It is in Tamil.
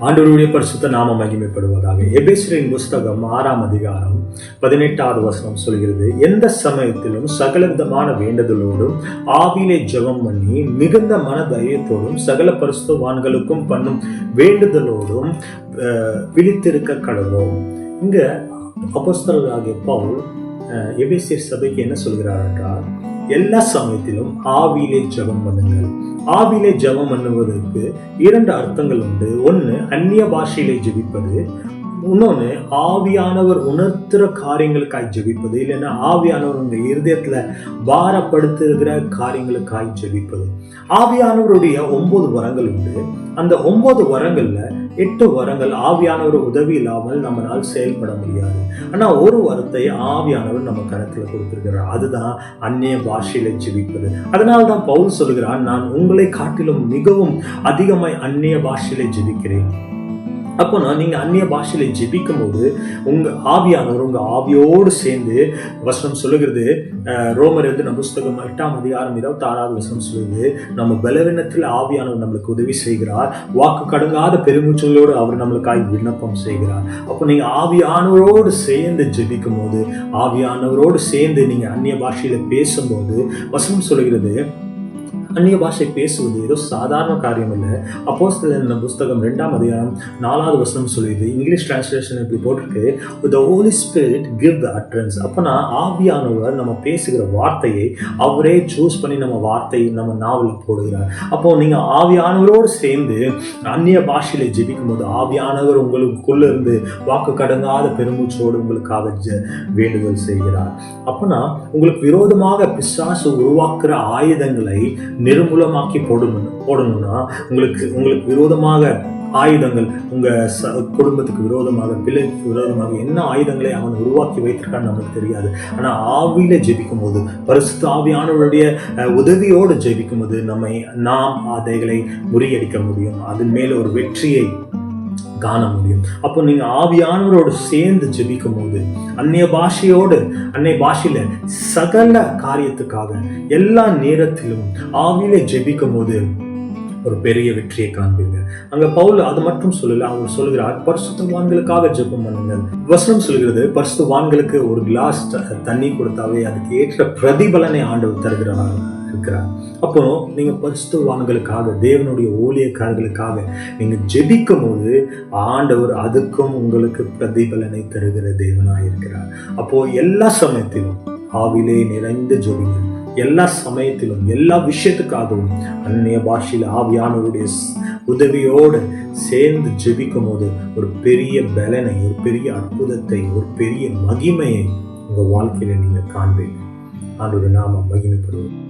ஆண்டவருடைய பரிசுத்த நாம மகிமைப்படுவதாக. எபேசிரின் புஸ்தகம் ஆறாம் அதிகாரம் பதினெட்டாவது வசனம் சொல்கிறது எந்த சமயத்திலும் சகல விதமான வேண்டுதலோடும் ஆவிலே ஜெபம் பண்ணி மிகுந்த மன தைரியத்தோடும் சகல பரிசுத்தவான்களுக்கும் பண்ணும் வேண்டுதலோடும் அஹ், விழித்திருக்க கடவோம். இங்க அப்போஸ்தலராகிய பவுல் அஹ், எபேசியர் சபைக்கு என்ன சொல்கிறார் என்றால் எல்லா சமயத்திலும் ஆவியிலே ஜெபம் பண்ணுங்கள். ஆவிலே ஜெபம் பண்ணுவதற்கு இரண்டு அர்த்தங்கள் உண்டு. ஒன்று அந்நிய பாஷையிலே ஜெபிப்பது. இன்னொன்று ஆவியானவர் உணர்த்துற காரியங்களுக்காய் ஜெபிப்பது இல்லைன்னா ஆவியானவர் இந்த இருதயத்துல பாரப்படுத்துகிற காரியங்களுக்காய் ஜெபிப்பது. ஆவியானவருடைய ஒன்பது வரங்கள் உண்டு. அந்த ஒன்பது வரங்களில் எட்டு வரங்கள் ஆவியானவர் உதவி இல்லாமல் நம்மளால் செயல்பட முடியாது. ஆனா ஒரு வரத்தை ஆவியானவர் நம்ம கணக்கில் கொடுத்திருக்கிறார். அதுதான் அந்நிய பாஷையில ஜெபிப்பது. அதனால தான் பவுல் சொல்கிறான் நான் உங்களை காட்டிலும் மிகவும் அதிகமாய் அந்நிய பாஷையில ஜெபிக்கிறேன். அப்போ நான் அந்நிய பாஷையில் ஜெபிக்கும் போது உங்கள் ஆவியானவர் உங்கள் ஆவியோடு சேர்ந்து வசனம் சொல்லுகிறது. ரோமர் ரோமர் நம்ம புஸ்தகம் எட்டாம் அதிகாரம் இருபத்தி ஆறாவது வசனம் சொல்லுது நம்ம பலவீனத்தில் ஆவியானவர் நம்மளுக்கு உதவி செய்கிறார். வாக்கு கடங்காத பெருமூச்சலோடு அவர் நம்மளுக்காய் விண்ணப்பம் செய்கிறார். அப்போ நீங்கள் ஆவியானவரோடு சேர்ந்து ஜெபிக்கும் போது ஆவியானவரோடு சேர்ந்து நீங்கள் அந்நிய பாஷையில் பேசும்போது வசனம் சொல்லுகிறது. அந்நிய பாஷை பேசுவது ஏதோ சாதாரண காரியம் இல்லை அப்போஸ்தலன் புஸ்தகம் ரெண்டாம் அதிகாரம் நாலாவது வசனம் சொல்லிடுது இங்கிலீஷ் டிரான்ஸ்லேஷன் இப்படி போட்டிருக்கு. The holy spirit give the utterance அப்போனா ஆவியானவர் நம்ம பேசுகிற வார்த்தையை அவரே சூஸ் பண்ணி நம்ம வார்த்தையை நம்ம நாவலில் போடுகிறார். அப்போ நீங்க ஆவியானவரோடு சேர்ந்து அந்நிய பாஷையில ஜெபிக்கும் போது ஆவியானவர் உங்களுக்குள்ள இருந்து வாக்கு கடங்காத பெருமூச்சோடு உங்களுக்காக ஜெ- வேண்டுதல் செய்கிறார். அப்போனா உங்களுக்கு விரோதமாக பிசாசு உருவாக்குற ஆயுதங்களை நிர்மூலமாக்கி போடணும் போடணும்னா உங்களுக்கு உங்களுக்கு விரோதமாக ஆயுதங்கள் உங்கள் ச குடும்பத்துக்கு விரோதமாக பிள்ளைக்கு விரோதமாக என்ன ஆயுதங்களை அவன் உருவாக்கி வைத்திருக்கான்னு நமக்கு தெரியாது. ஆனால் ஆவியில ஜெபிக்கும் போது பரிசுத்த ஆவியானவருடைய உதவியோடு ஜெபிக்கும் போது நம்மை நாம் அதைகளை முறியடிக்க முடியும். அதன் மேலே ஒரு வெற்றியை காண முடியும். அப்போ நீங்க ஆவியானவரோடு சேர்ந்து ஜெபிக்கும் போது அந்நிய பாஷையோடு அன்னைய பாஷையில சகல காரியத்துக்காக எல்லா நேரத்திலும் ஆவியில ஜெபிக்கும் போது ஒரு பெரிய வெற்றியை காண்பீங்க. அங்க பவுல் அது மட்டும் சொல்லல அவர் சொல்கிறார் பரிசுத்தவான்களுக்காக ஜெபம் பண்ணுங்கள். வசனம் சொல்கிறது பரிசுத்தவான்களுக்கு ஒரு கிளாஸ் த- தண்ணி கொடுத்தாவே அதுக்கு ஏற்ற பிரதிபலனை ஆண்டவர் தருகிறார். இருக்கிறார். அப்போ நீங்கள் பரிசுத்தவான்களுக்காக தேவனுடைய ஊழியக்காரர்களுக்காக நீங்க ஜெபிக்கும் போது ஆண்டவர் அதுக்கும் உங்களுக்கு பிரதிபலனை தருகிற தேவனாக இருக்கிறார். அப்போ எல்லா சமயத்திலும் ஆவிலே நிறைந்த ஜெபிங்க எல்லா சமயத்திலும் எல்லா விஷயத்துக்காகவும் அந்நிய பாஷையில் ஆவியானவருடைய உதவியோடு சேர்ந்து ஜெபிக்கும் போது ஒரு பெரிய பலனை ஒரு பெரிய அற்புதத்தை ஒரு பெரிய மகிமையை உங்க வாழ்க்கையில நீங்க காண்பீங்க ஆண்டோட நாம மகிமைப்படுவோம்.